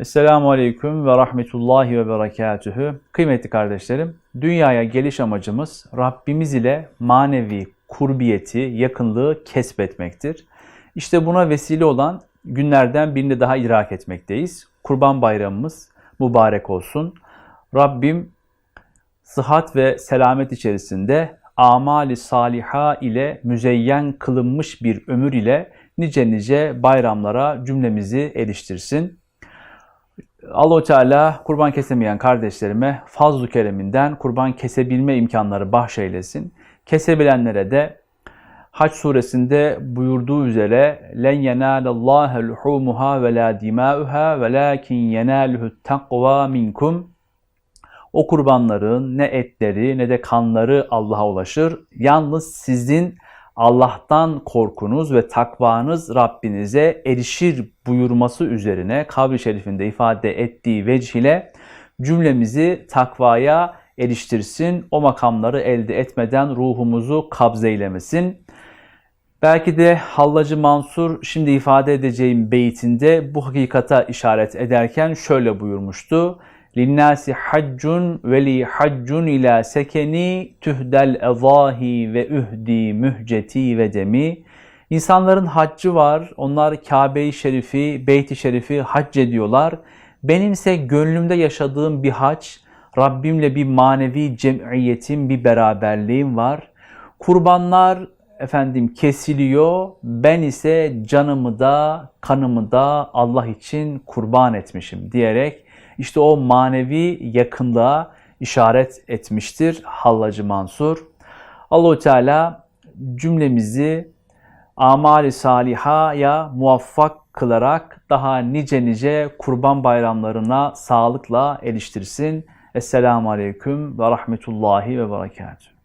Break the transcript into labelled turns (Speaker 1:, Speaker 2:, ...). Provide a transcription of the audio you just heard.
Speaker 1: Esselamu Aleyküm ve Rahmetullahi ve Berekatühü. Kıymetli kardeşlerim, dünyaya geliş amacımız Rabbimiz ile manevi kurbiyeti, yakınlığı kesbetmektir. İşte buna vesile olan günlerden birini daha idrak etmekteyiz. Kurban Bayramımız mübarek olsun. Rabbim sıhhat ve selamet içerisinde amali saliha ile müzeyyen kılınmış bir ömür ile nice nice bayramlara cümlemizi eriştirsin. Allahu Teala kurban kesemeyen kardeşlerime fazl-ı kereminden kurban kesebilme imkanları bahşeylesin. Kesebilenlere de Hac suresinde buyurduğu üzere len yenalallaha luhumuha ve la dimauha velakin yenaluhu takva minkum o kurbanların ne etleri ne de kanları Allah'a ulaşır. Yalnız sizin Allah'tan korkunuz ve takvanız Rabbinize erişir buyurması üzerine kabri şerifinde ifade ettiği vecih ile cümlemizi takvaya eriştirsin. O makamları elde etmeden ruhumuzu kabzeylemesin. Belki de Hallacı Mansur şimdi ifade edeceğim beytinde bu hakikata işaret ederken şöyle buyurmuştu. Linnâsi haccun ve li haccun ila sekeni tühdel ezahi ve ühdi mühceti ve demi. İnsanların haccı var. Onlar Kabe-i Şerifi, Beyt-i Şerifi hac ediyorlar. Benimse gönlümde yaşadığım bir hac, Rabbimle bir manevi cemiyetim, bir beraberliğim var. Kurbanlar efendim kesiliyor. Ben ise canımı da kanımı da Allah için kurban etmişim diyerek işte o manevi yakınlığa işaret etmiştir Hallacı Mansur. Allahu Teala cümlemizi amali salihaya muvaffak kılarak daha nice nice kurban bayramlarına sağlıkla eriştirsin. Esselamu Aleyküm ve Rahmetullahi ve Berekatuhu.